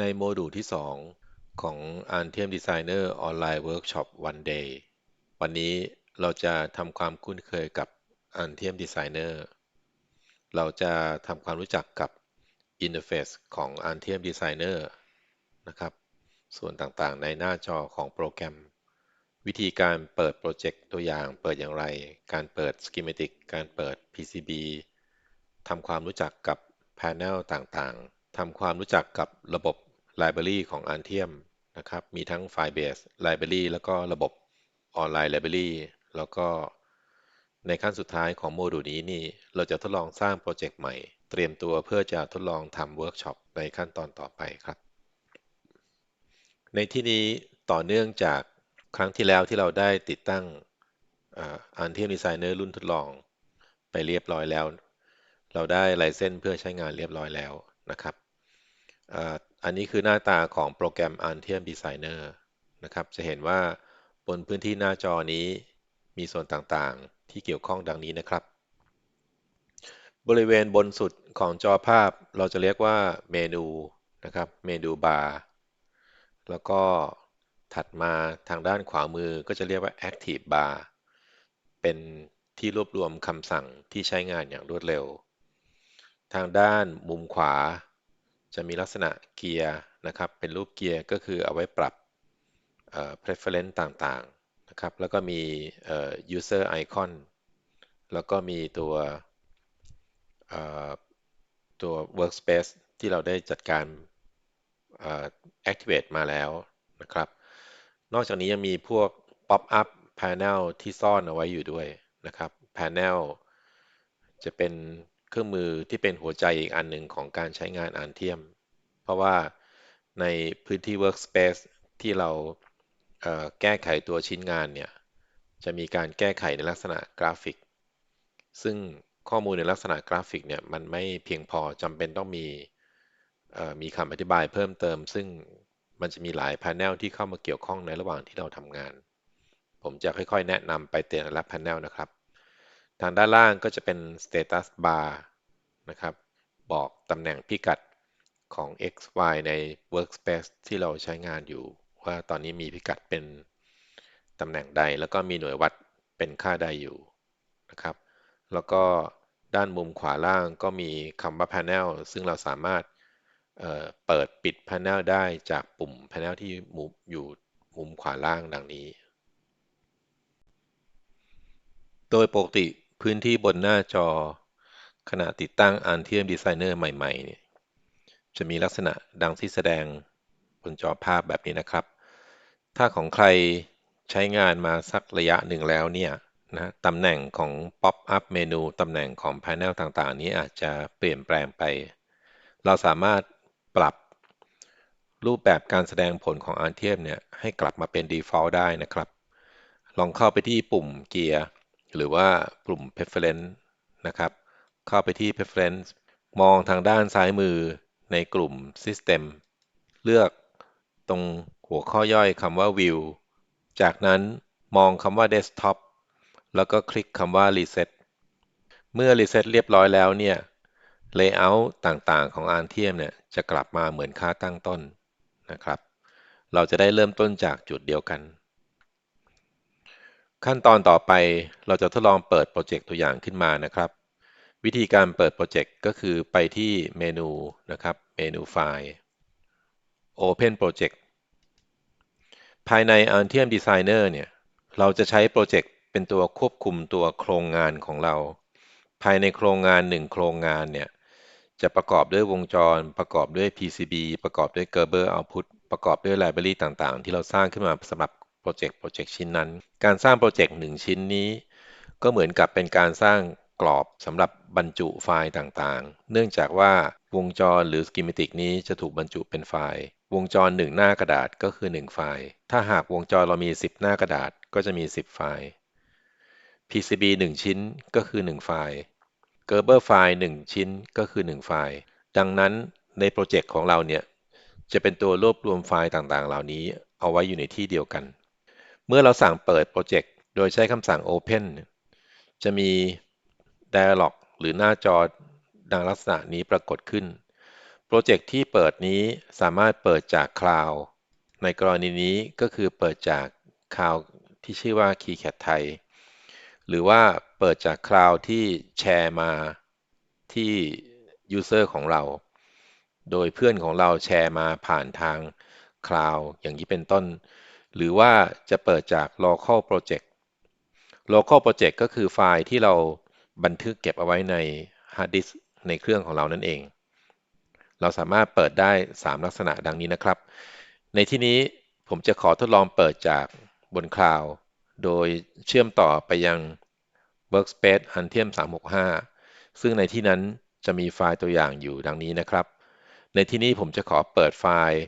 ในโมดูลที่ 2 ของ Artium Designer Online Workshop One Day วันนี้เราจะทำความคุ้นเคยกับ Artium Designer เราจะทำความรู้จักกับ Interface ของ Artium Designer นะครับ ส่วนต่างๆ ในหน้าจอของโปรแกรม วิธีการเปิดโปรเจกต์ตัวอย่างเปิดอย่างไร การเปิด Schematic การเปิด PCB ทำความรู้จักกับ Panel ต่างๆทำความรู้จักกับระบบ Library ของ Artium นะครับมีทั้ง File Based Library แล้วก็ระบบ Online Library แล้วก็ในขั้นสุดท้ายของโมดูลนี้นี่เราจะทดลองสร้างโปรเจกต์ใหม่ เตรียมตัวเพื่อจะทดลองทำเวิร์กช็อปในขั้นตอนต่อไปครับ ในที่นี้ต่อเนื่องจากครั้งที่แล้วที่เราได้ติดตั้ง Artium Designer รุ่นทดลองไปเรียบร้อยแล้ว เราได้ไลเซนส์เพื่อใช้งานเรียบร้อยแล้วนะครับ อันนี้คือหน้าตาของโปรแกรม Artium Designer นะครับ จะเห็นว่าบนพื้นที่หน้าจอนี้มีส่วนต่างๆ ที่เกี่ยวข้องดังนี้นะครับ บริเวณบนสุดของจอภาพเราจะเรียกว่าเมนูนะครับ เมนูบาร์ แล้วก็ถัดมาทางด้านขวามือก็จะเรียกว่า Active Bar เป็นที่รวบรวมคำสั่งที่ใช้งานอย่างรวดเร็ว ทางด้านมุมขวา จะมีลักษณะเกียร์นะครับ เป็นรูปเกียร์ก็คือเอาไว้ปรับ preference ต่างๆนะครับ แล้วก็มี user icon แล้วก็มีตัวตัว workspace ที่เราได้จัดการ activate มาแล้วนะครับ นอกจากนี้ยังมีพวก pop up panel ที่ซ่อนเอาไว้อยู่ด้วยนะครับ panel จะเป็น เครื่องมือที่เป็นหัวใจอีกอันหนึ่งของการใช้งานอ่านเทียม เพราะว่าในพื้นที่ workspace ที่เราแก้ไขตัวชิ้นงานเนี่ย จะมีการแก้ไขในลักษณะกราฟิก ซึ่งข้อมูลในลักษณะกราฟิกเนี่ยมันไม่เพียงพอจำเป็นต้องมีมีคำอธิบายเพิ่มเติม ซึ่งมันจะมีหลายพา n e l ที่เข้ามาเกี่ยวข้องในระหว่างที่เราทำงาน ผมจะค่อยๆ แนะนำไปเตือนละพา n e l นะครับ ทางด้านล่างก็จะเป็น status bar นะครับ บอกตำแหน่งพิกัดของ x y ใน workspace ที่เราใช้งานอยู่ ว่าตอนนี้มีพิกัดเป็นตำแหน่งใด แล้วก็มีหน่วยวัดเป็นค่าใดอยู่นะครับ แล้วก็ด้านมุมขวาล่างก็มีคำว่า panel ซึ่งเราสามารถเปิดปิด panel ได้จากปุ่ม panel ที่มุมอยู่มุมขวาล่างดังนี้ โดยปกติ พื้นที่บนหน้าจอ ขณะติดตั้ง Artium Designer ใหม่ๆเนี่ยจะมีลักษณะดังที่แสดงบนจอภาพแบบนี้นะครับ ถ้าของใครใช้งานมาสักระยะหนึ่งแล้วเนี่ยนะตำแหน่งของ Pop up เมนูตำแหน่งของ Panel ต่างๆ นี้อาจจะเปลี่ยนแปลงไป เราสามารถปรับรูปแบบการแสดงผลของ Artium เนี่ยให้กลับมาเป็น Default ได้นะครับ ลองเข้าไปที่ปุ่มเกียร์ หรือว่าปุ่ม Preference นะครับ เข้าไปที่ Preference มองทางด้านซ้ายมือในกลุ่ม System เลือกตรงหัวข้อย่อยคำว่า View จากนั้นมองคำว่า Desktop แล้วก็คลิกคำว่า Reset เมื่อ Reset เรียบร้อยแล้วเนี่ย Layout ต่างๆ ของ Artium เนี่ยจะกลับมาเหมือนค่าตั้งต้นนะครับ เราจะได้เริ่มต้นจากจุดเดียวกัน ขั้นตอนต่อไปเราจะทดลองเปิดโปรเจกต์ตัวอย่างขึ้นมานะครับ วิธีการเปิดโปรเจกต์ก็คือไปที่เมนูนะครับ เมนูไฟล์ Open Project ภายใน Artium Designer เนี่ย เราจะใช้โปรเจกต์เป็นตัวควบคุมตัวโครงงานของเรา ภายในโครงงานหนึ่งโครงงานเนี่ย จะประกอบด้วยวงจร ประกอบด้วย PCB ประกอบด้วย Gerber Output ประกอบด้วย Library ต่างๆ ที่เราสร้างขึ้นมาสำหรับ โปรเจกต์โปรเจกต์ชิ้นนั้น การสร้างโปรเจกต์หนึ่งชิ้นนี้ ก็เหมือนกับเป็นการสร้างกรอบสำหรับบรรจุไฟล์ต่างๆ เนื่องจากว่าวงจรหรือ Schematic นี้จะถูกบรรจุเป็นไฟล์ วงจร 1 หน้ากระดาษก็คือ 1 ไฟล์ ถ้าหากวงจรเรามี 10 หน้ากระดาษก็จะมี 10 ไฟล์ PCB 1 ชิ้นก็คือ 1 ไฟล์ Gerber ไฟล์ 1 ชิ้นก็คือ 1 ไฟล์ ดังนั้นในโปรเจกต์ของเราเนี่ยจะเป็นตัวรวบรวมไฟล์ต่างๆ เหล่านี้เอาไว้อยู่ในที่เดียวกัน เมื่อเราสั่งเปิดโปรเจกต์โดยใช้คำสั่ง Open จะมี Dialog หรือหน้าจอดังลักษณะนี้ปรากฏขึ้น โปรเจกต์ที่เปิดนี้สามารถเปิดจากคลาวด์ในกรณีนี้ก็คือเปิดจากคลาวด์ที่ชื่อว่า KeyCat ไทย หรือว่าเปิดจากคลาวด์ที่แชร์มาที่ User ของเรา โดยเพื่อนของเราแชร์มาผ่านทางคลาวด์อย่างนี้เป็นต้น หรือว่าจะเปิดจาก local project local project ก็คือไฟล์ที่เราบันทึกเก็บเอาไว้ใน hard disk ในเครื่องของเรานั่นเอง เราสามารถเปิดได้ 3 ลักษณะดังนี้นะครับ ในที่นี้ผมจะขอทดลองเปิดจากบนคลาวด์โดยเชื่อมต่อไปยัง Workspace Huntium 365 ซึ่งในที่นั้นจะมีไฟล์ตัวอย่างอยู่ดังนี้นะครับ ในที่นี้ผมจะขอเปิดไฟล์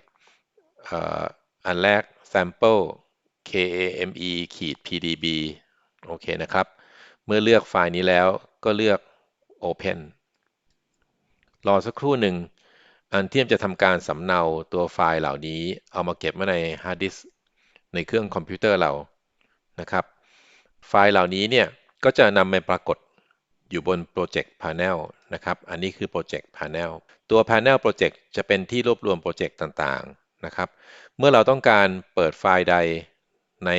อันแรก sample kame ขีด pdb โอเคนะครับ เมื่อเลือกไฟล์นี้แล้วก็เลือก open รอสักครู่หนึ่ง อันเทียมจะทำการสำเนาตัวไฟล์เหล่านี้ เอามาเก็บไว้ในฮาร์ดดิสในเครื่องคอมพิวเตอร์เรา นะครับ ไฟล์เหล่านี้เนี่ย ก็จะนำมาปรากฏอยู่บน Project Panel นะครับ อันนี้คือ Project Panel ตัว Panel Project จะเป็นที่รวบรวมโปรเจกต์ต่างๆ นะครับ เมื่อเราต้องการเปิดไฟล์ใดใน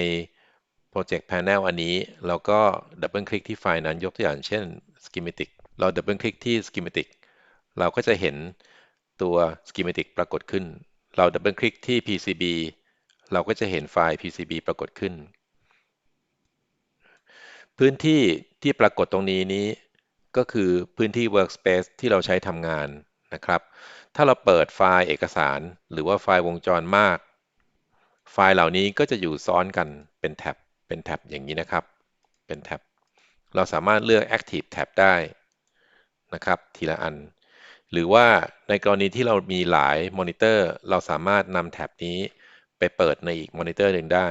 Project Panel อันนี้ เราก็ดับเบิลคลิกที่ไฟล์นั้นยกตัวอย่างเช่น Schematic เราดับเบิลคลิกที่ Schematic เราก็จะเห็นตัว Schematic ปรากฏขึ้น เราดับเบิลคลิกที่ PCB เราก็จะเห็นไฟล์ PCB ปรากฏขึ้น พื้นที่ที่ปรากฏตรงนี้นี้ก็คือพื้นที่ Workspace ที่เราใช้ทำงาน นะครับ ถ้าเราเปิดไฟล์เอกสาร หรือว่าไฟล์วงจรมาก ไฟล์เหล่านี้ก็จะอยู่ซ้อนกันเป็นแท็บ เป็นแท็บอย่างนี้นะครับ เป็นแท็บ เราสามารถเลือก Active Tab ได้นะครับ ทีละอัน หรือว่าในกรณีที่เรามีหลายมอนิเตอร์ เราสามารถนำแท็บนี้ไปเปิดในอีกมอนิเตอร์หนึ่งได้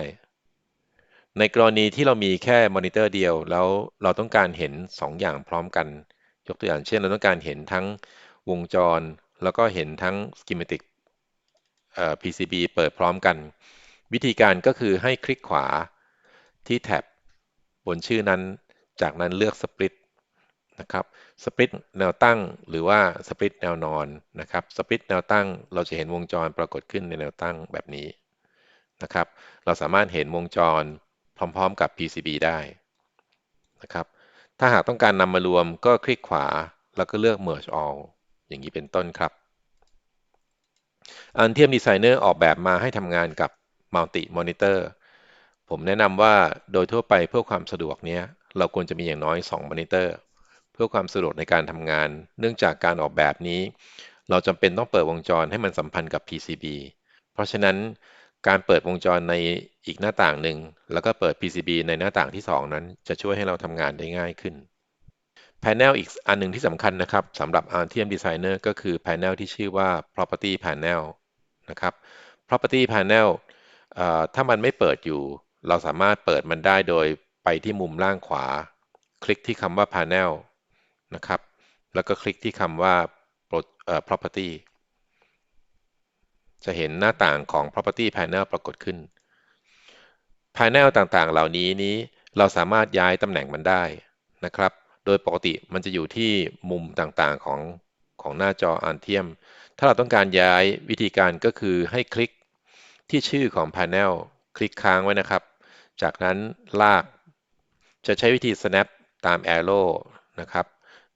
ในกรณีที่เรามีแค่มอนิเตอร์เดียว แล้วเราต้องการเห็น 2 อย่างพร้อมกัน ยกตัวอย่างเช่น เราต้องการเห็นทั้ง วงจร แล้วก็เห็นทั้ง schematic PCB เปิดพร้อมกัน วิธีการก็คือให้คลิกขวาที่แท็บบนชื่อนั้น จากนั้นเลือก split นะครับสปริตแนวตั้งหรือว่าสปริตแนวนอนนะครับสปริตแนวตั้งเราจะเห็นวงจรปรากฏขึ้นในแนวตั้งแบบนี้นะครับ เราสามารถเห็นวงจรพร้อมๆกับ PCB ได้นะครับ ถ้าหากต้องการนำมารวมก็คลิกขวาแล้วก็เลือก Merge All อย่างนี้เป็นต้นครับอันเทียมดีไซเนอร์ออกแบบมาให้ทำงานกับ Multi Monitor ผมแนะนำว่าโดยทั่วไปเพื่อความสะดวกเนี้ยเราควรจะมีอย่างน้อย2มอนิเตอร์เพื่อความสะดวกในการทำงาน เนื่องจากการออกแบบนี้ เราจำเป็นต้องเปิดวงจรให้มันสัมพันธ์กับ PCB เพราะฉะนั้นการเปิดวงจรในอีกหน้าต่างหนึ่งแล้วก็เปิด PCB ในหน้าต่างที่ 2 นั้น จะช่วยให้เราทำงานได้ง่ายขึ้น Panel อีกอันหนึ่งที่สำคัญนะครับสำหรับ RTM Designer ก็คือ Panel ที่ชื่อว่า Property Panel นะครับ Property Panel ถ้ามันไม่เปิดอยู่ เราสามารถเปิดมันได้โดยไปที่มุมล่างขวา คลิกที่คำว่า Panel นะครับ แล้วก็คลิกที่คำว่า property จะเห็นหน้าต่างของ property panel ปรากฏขึ้น panel ต่างๆ เหล่านี้นี้เราสามารถย้ายตำแหน่งมันได้นะครับ โดยปกติมันจะอยู่ที่มุมต่างๆของของหน้าจออันเทียม ถ้าเราต้องการย้ายวิธีการก็คือให้คลิกที่ชื่อของ panel คลิกค้างไว้นะครับ จากนั้นลาก จะใช้วิธี snap ตาม arrow นะครับ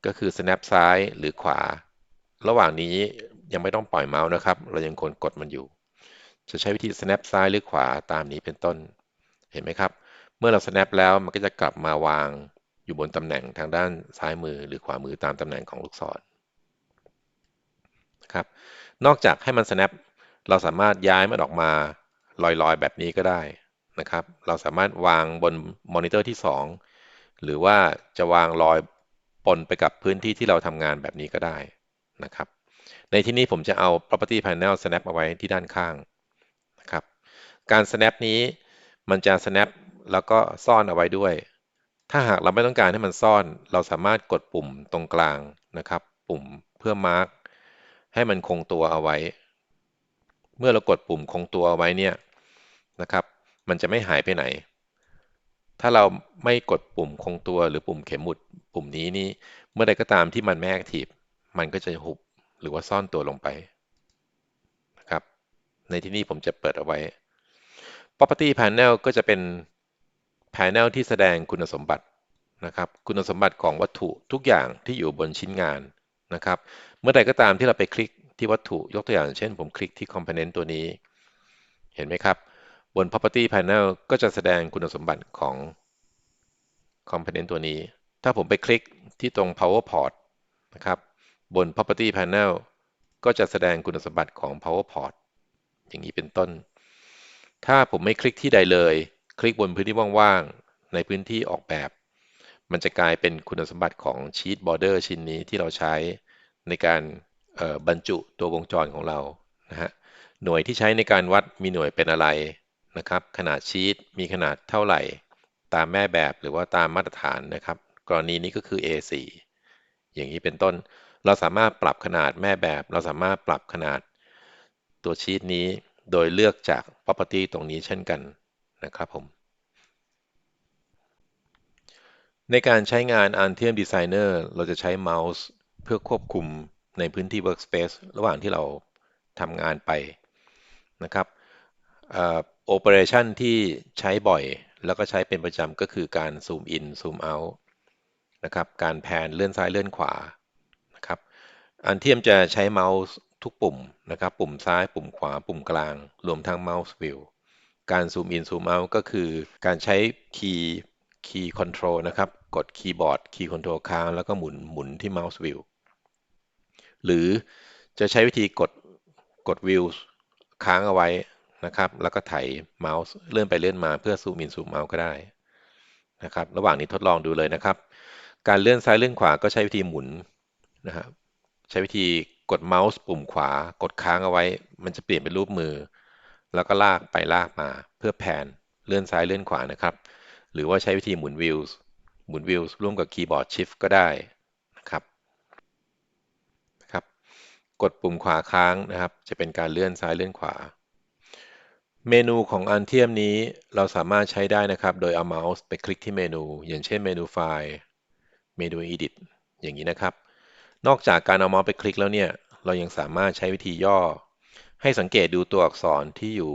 ก็คือ snap ซ้ายหรือขวา ระหว่างนี้ยังไม่ต้องปล่อยเมาส์นะครับ เรายังคนกดมันอยู่ จะใช้วิธี snap ซ้ายหรือขวาตามนี้เป็นต้น เห็นไหมครับ เมื่อเรา snap แล้วมันก็จะกลับมาวาง อยู่บนตำแหน่งทางด้านซ้ายมือหรือขวามือตามตำแหน่งของลูกศรนะครับ นอกจากให้มัน snap เราสามารถย้ายมันออกมาลอยๆ แบบนี้ก็ได้นะครับ เราสามารถวางบนมอนิเตอร์ที่ 2 หรือว่าจะวางลอยปนไปกับพื้นที่ที่เราทำงานแบบนี้ก็ได้นะครับ ในที่นี้ผมจะเอา property panel snap เอาไว้ที่ด้านข้างนะครับ การ snap นี้มันจะ snap แล้วก็ซ่อนเอาไว้ด้วย ถ้าหากเราไม่ต้องการให้มันซ่อน เราสามารถกดปุ่มตรงกลางนะครับ ปุ่มเพื่อ mark ให้มันคงตัวเอาไว้ เมื่อเรากดปุ่มคงตัวเอาไว้เนี่ยนะครับ มันจะไม่หายไปไหน ถ้าเราไม่กดปุ่มคงตัวหรือปุ่มเข็มหมุดปุ่มนี้นี่เมื่อใดก็ตามที่มันไม่แอคทีฟมันก็จะหุบหรือว่าซ่อนตัวลงไปนะครับ ในที่นี้ผมจะเปิดเอาไว้ property panel ก็จะเป็น panel ที่แสดงคุณสมบัตินะครับคุณสมบัติของวัตถุทุกอย่างที่อยู่บนชิ้นงานนะครับเมื่อใดก็ตามที่เราไปคลิกที่วัตถุยกตัวอย่างเช่นผมคลิกที่ component ตัวนี้ เห็นไหมครับ บน property panel ก็จะแสดงคุณสมบัติของ component ตัวนี้ ถ้าผมไปคลิกที่ตรง power port นะครับบน property panel ก็จะแสดงคุณสมบัติของ power port อย่างนี้เป็นต้น ถ้าผมไม่คลิกที่ใดเลย คลิกบนพื้นที่ว่างๆ ในพื้นที่ออกแบบ มันจะกลายเป็นคุณสมบัติของชีตบอร์เดอร์ชิ้นนี้ที่เราใช้ในการบรรจุตัววงจรของเรานะฮะหน่วยที่ใช้ในการวัดมีหน่วยเป็นอะไรนะครับ ขนาดชีตมีขนาดเท่าไหร่ ตามแม่แบบหรือว่าตามมาตรฐานนะครับ กรณีนี้ก็คือ A4 อย่างนี้เป็นต้น เราสามารถปรับขนาดแม่แบบ เราสามารถปรับขนาดตัวชีตนี้โดยเลือกจาก property ตรงนี้เช่นกัน นะครับผม ในการใช้งาน Altium Designer เราจะใช้เมาส์เพื่อควบคุมในพื้นที่ Workspace ระหว่างที่เราทำงานไปนะครับโอเปอเรชันที่ใช้บ่อย แล้วก็ใช้เป็นประจำก็คือการซูมอินซูมเอาท์นะครับการแผนเลื่อนซ้ายเลื่อนขวานะครับอันเทียมจะใช้เมาส์ทุกปุ่มนะครับ ปุ่มซ้ายปุ่มขวาปุ่มกลาง รวมทั้งเมาส์วิว การซูมอินซูมเอาท์ก็คือการใช้คีย์คีย์คอนโทรลนะครับ กดคีย์บอร์ดคีย์คอนโทรลค้างแล้วก็หมุนหมุนที่เมาส์วิวหรือจะใช้วิธีกดกดวิวค้างเอาไว้นะครับ แล้วก็ไถเมาส์เลื่อนไปเลื่อนมาเพื่อซูมอินซูมเอาก็ได้นะครับ ระหว่างนี้ทดลองดูเลยนะครับ การเลื่อนซ้ายเลื่อนขวาก็ใช้วิธีหมุนนะครับใช้วิธีกดเมาส์ปุ่มขวากดค้างเอาไว้ มันจะเปลี่ยนเป็นรูปมือ แล้วก็ลากไปลากมาเพื่อแผนเลื่อนซ้ายเลื่อนขวานะครับ หรือว่าใช้วิธีหมุนวิวหมุนวิวร่วมกับคีย์บอร์ดชิฟก็ได้นะครับนะครับ กดปุ่มขวาค้างนะครับ จะเป็นการเลื่อนซ้ายเลื่อนขวา เมนูของอันเทียมนี้เราสามารถใช้ได้นะครับ โดยเอาเมาส์ไปคลิกที่เมนู อย่างเช่นเมนูไฟล์เมนู Edit อย่างนี้นะครับ นอกจากการเอาเมาส์ไปคลิกแล้วเนี่ย เรายังสามารถใช้วิธีย่อ ให้สังเกตดูตัวอักษรที่อยู่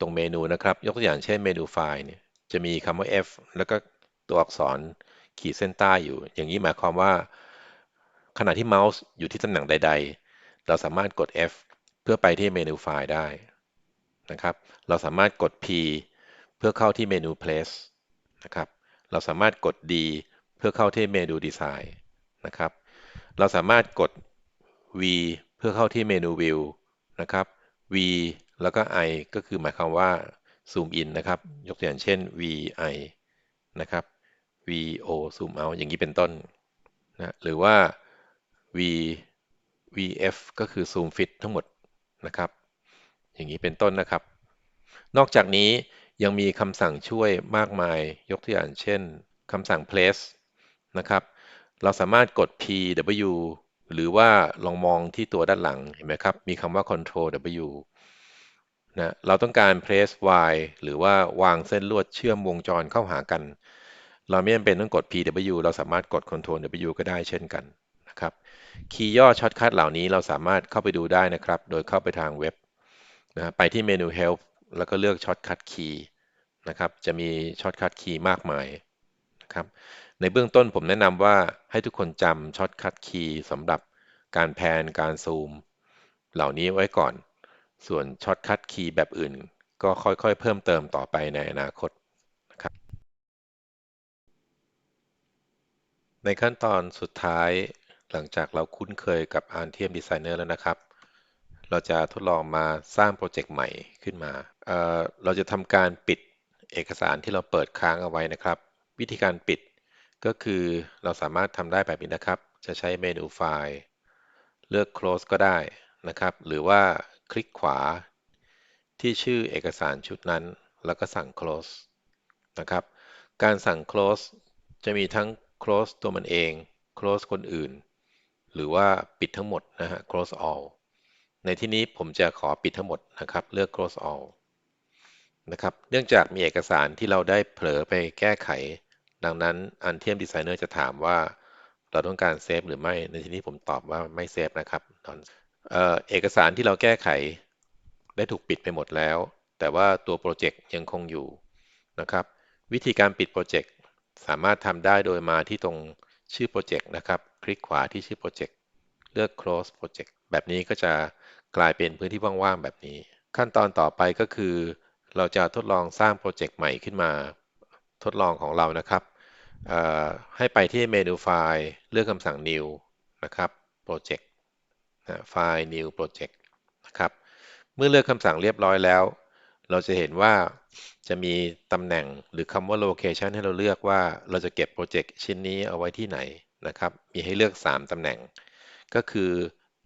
ตรงเมนูนะครับ ยกตัวอย่างเช่นเมนูไฟล์เนี่ยจะมีคำว่า F แล้วก็ตัวอักษรขีดเส้นใต้อยู่ อย่างนี้หมายความว่า ขณะที่เมาส์อยู่ที่ตำแหน่งใด ๆ เราสามารถกด F เพื่อไปที่เมนูไฟล์ได้นะครับ เราสามารถกด P เพื่อเข้าที่เมนู Place นะครับ เราสามารถกด D เพื่อเข้าที่เมนู Design นะครับ เราสามารถกด V เพื่อเข้าที่เมนู View นะครับ V แล้วก็ I ก็คือหมายความว่า Zoom in นะครับ ยกตัวอย่างเช่น VI นะครับ VO Zoom out อย่างนี้เป็นต้นนะหรือว่า V VF ก็คือ Zoom fit ทั้งหมดนะครับ อย่างนี้เป็นต้นนะครับ นอกจากนี้ยังมีคำสั่งช่วยมากมาย ยกตัวอย่างเช่นคำสั่ง place นะครับ เราสามารถกด PW หรือว่าลองมองที่ตัวด้านหลังเห็นไหมครับ มีคำว่า Control W นะเราต้องการ place Y หรือว่าวางเส้นลวดเชื่อมวงจรเข้าหากัน เราไม่จำเป็นต้องกด PW เราสามารถกด Control W ก็ได้เช่นกันนะครับ คีย์ย่อช็อตคัทเหล่านี้เราสามารถเข้าไปดูได้นะครับ โดยเข้าไปทางเว็บนะไปที่เมนู Help แล้วก็เลือกช็อตคัทคีย์นะครับ จะมีช็อตคัทคีย์มากมายนะครับ ในเบื้องต้นผมแนะนำว่าให้ทุกคนจำช็อตคัทคีย์สำหรับการแพนการซูม เหล่านี้ไว้ก่อน ส่วนช็อตคัทคีย์แบบอื่น ก็ค่อยๆ เพิ่มเติมต่อไปในอนาคตนะครับ ในขั้นตอนสุดท้ายหลังจากเราคุ้นเคยกับ Altium Designer แล้วนะครับ เราจะทดลองมาสร้างโปรเจกต์ใหม่ขึ้นมาเเราจะทำการปิดเอกสารที่เราเปิดค้างเอาไว้นะครับ วิธีการปิด ก็คือเราสามารถทำได้แบบนี้นะครับ จะใช้เมนูไฟล์ เลือก close ก็ได้นะครับ หรือว่าคลิกขวา ที่ชื่อเอกสารชุดนั้น แล้วก็สั่ง close นะครับ การสั่ง close จะมีทั้ง close ตัวมันเอง close คนอื่น หรือว่าปิดทั้งหมดนะฮะ close all ในที่นี้ผมจะขอปิดทั้งหมดนะครับ เลือก close all นะครับ เนื่องจากมีเอกสารที่เราได้เผลอไปแก้ไข ดังนั้น Altium Designer จะถามว่าเราต้องการเซฟหรือไม่ ในที่นี้ผมตอบว่าไม่เซฟนะครับเออเอกสารที่เราแก้ไขได้ถูกปิดไปหมดแล้ว แต่ว่าตัวโปรเจกต์ยังคงอยู่นะครับ วิธีการปิดโปรเจกต์สามารถทำได้โดยมาที่ตรงชื่อโปรเจกต์นะครับ คลิกขวาที่ชื่อโปรเจกต์เลือก close project แบบนี้ก็จะกลายเป็นพื้นที่ว่างๆแบบนี้ ขั้นตอนต่อไปก็คือ เราจะทดลองสร้างโปรเจกต์ใหม่ขึ้นมา ทดลองของเรานะครับ ให้ไปที่เมนูไฟล์เลือกคำสั่ง new นะครับ project ไฟล์ new project นะครับ เมื่อเลือกคำสั่งเรียบร้อยแล้ว เราจะเห็นว่าจะมีตำแหน่งหรือคำว่า location ให้เราเลือกว่าเราจะเก็บโปรเจกต์ชิ้นนี้เอาไว้ที่ไหนนะครับ มีให้เลือก 3ตำแหน่ง ก็คือ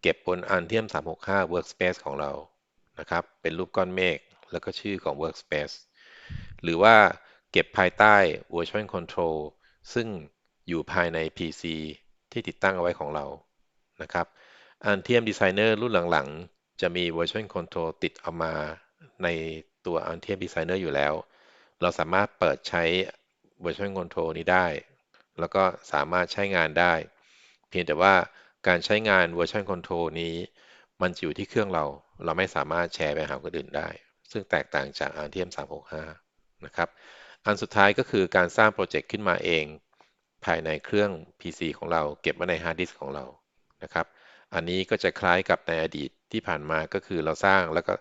เก็บบน Altium 365 Workspace ของเรา นะครับ เป็นรูปก้อนเมฆ แล้วก็ชื่อของ Workspace หรือว่าเก็บภายใต้ Version Control ซึ่งอยู่ภายใน PC ที่ติดตั้งเอาไว้ของเรานะครับ Altium Designer รุ่นหลังๆ จะมี Version Control ติดเอามาในตัว Altium Designer อยู่แล้ว เราสามารถเปิดใช้ Version Control นี้ได้ แล้วก็สามารถใช้งานได้ เพียงแต่ว่าการใช้งาน Version Control นี้ มันอยู่ที่เครื่องเรา เราไม่สามารถแชร์ไปหาคนอื่นได้ ซึ่งแตกต่างจาก Altium 365 นะครับ อันสุดท้ายก็คือการสร้างโปรเจกต์ขึ้นมาเอง ภายในเครื่อง PC ของเรา เก็บไว้ในฮาร์ดดิสก์ของเรานะครับ อันนี้ก็จะคล้ายกับในอดีตที่ผ่านมาก็คือเราสร้างแล้วก็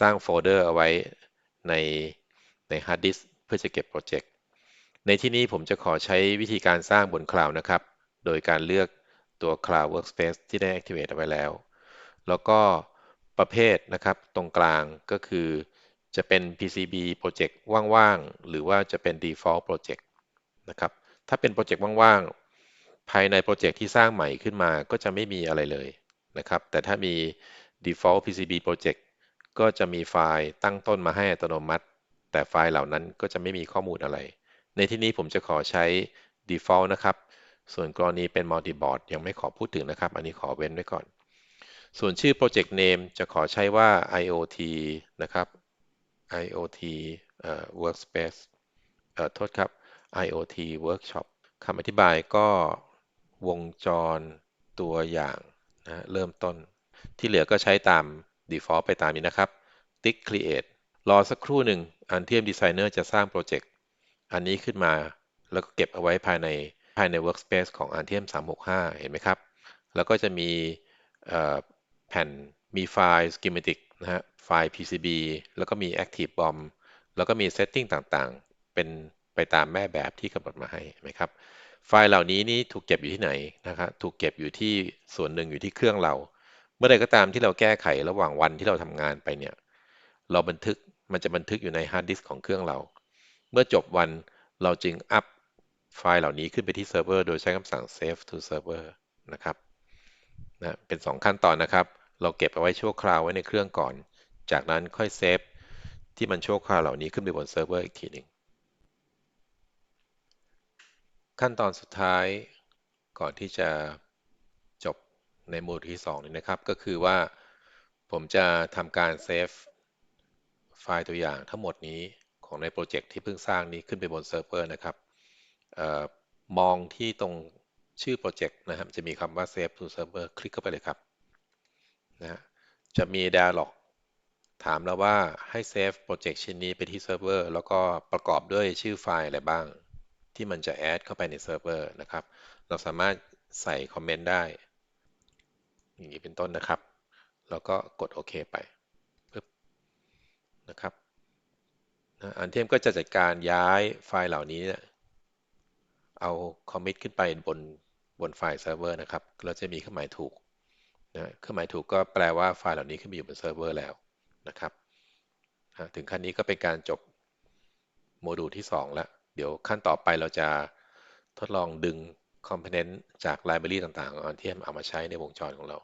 สร้างโฟลเดอร์เอาไว้ในในฮาร์ดดิสก์เพื่อจะเก็บโปรเจกต์ในที่นี้ผมจะขอใช้วิธีการสร้างบนคลาวด์นะครับ โดยการเลือกตัว Cloud Workspace ที่ได้ activate เอาไว้แล้ว แล้วก็ประเภทนะครับ ตรงกลางก็คือ จะเป็น PCB Project ว่างๆ หรือว่าจะเป็น Default Project นะครับ ถ้าเป็นโปรเจกต์ว่างๆ ภายในโปรเจกต์ที่สร้างใหม่ขึ้นมาก็จะไม่มีอะไรเลยนะครับ แต่ถ้ามี Default PCB Project ก็จะมีไฟล์ตั้งต้นมาให้อัตโนมัติ แต่ไฟล์เหล่านั้นก็จะไม่มีข้อมูลอะไร ในที่นี้ผมจะขอใช้ Default นะครับ ส่วนกรณีเป็น Multi-board ยังไม่ขอพูดถึงนะครับ อันนี้ขอเว้นไว้ก่อน ส่วนชื่อ Project Name จะขอใช้ว่า IoT นะครับ IoT Workspace เอ่อโทษครับ IoT Workshop คำอธิบายก็วงจรตัวอย่างนะเริ่มต้น ที่เหลือก็ใช้ตาม default ไปตามนี้นะครับ ติ๊ก create รอสักครู่หนึ่ง Altium Designer จะสร้างโปรเจกต์อันนี้ขึ้นมาแล้วก็เก็บเอาไว้ภายในภายใน workspace ของ Altium 365 เห็นไหมครับ แล้วก็จะมีแผ่นมีไฟล์ schematic นะฮะไฟล์ PCB แล้วก็มี active bomb แล้วก็มี setting ต่างๆ เป็นไปตามแม่แบบที่กำหนดมาให้ไหมครับ ไฟล์เหล่านี้นี่ถูกเก็บอยู่ที่ไหนนะครับ ถูกเก็บอยู่ที่ส่วนหนึ่งอยู่ที่เครื่องเรา เมื่อใดก็ตามที่เราแก้ไขระหว่างวันที่เราทำงานไปเนี่ย เราบันทึก มันจะบันทึกอยู่ในฮาร์ดดิสก์ของเครื่องเรา เมื่อจบวันเราจึงอัพไฟล์เหล่านี้ขึ้นไปที่เซิร์ฟเวอร์โดยใช้คำสั่ง save to server นะครับนะเป็น 2 ขั้นตอนนะครับ เราเก็บเอาไว้ชั่วคราวไว้ในเครื่องก่อน จากนั้นค่อยเซฟที่มันชั่วคราวเหล่านี้ขึ้นไปบนเซิร์ฟเวอร์อีกทีหนึ่งขั้นตอนสุดท้ายก่อนที่จะจบในโหมดที่ 2 นี้นะครับ ก็คือว่าผมจะทำการเซฟไฟล์ตัวอย่างทั้งหมดนี้ของในโปรเจกต์ที่เพิ่งสร้างนี้ขึ้นไปบนเซิร์ฟเวอร์นะครับออมองที่ตรงชื่อโปรเจกต์นะครับ จะมีคำว่า save to server คลิกเข้าไปเลยครับนะจะมี dialog ถามเราว่าให้เซฟโปรเจกต์ชิ้นนี้ไปที่เซิร์ฟเวอร์แล้วก็ประกอบด้วยชื่อไฟล์อะไรบ้าง ที่มันจะแอดเข้าไปในเซิร์ฟเวอร์นะครับ เราสามารถใส่คอมเมนต์ได้ อย่างนี้เป็นต้นนะครับ แล้วก็กดโอเคไปปึ๊บนะครับอันเทียมก็จะจัดการย้ายไฟล์เหล่านี้ เอาคอมมิตขึ้นไปบนบนไฟล์เซิร์ฟเวอร์นะครับ เราจะมีเครื่องหมายถูกนะเครื่องหมายถูกก็แปลว่าไฟล์เหล่านี้ขึ้นมาอยู่บนเซิร์ฟเวอร์แล้ว นะครับถึงขั้นนี้ก็เป็นการจบโมดูลที่ 2 แล้ว เดี๋ยวขั้นต่อไปเราจะทดลองดึงคอมโพเนนต์จากไลบรารีต่างๆ ที่เอามาใช้ในวงจรของเรา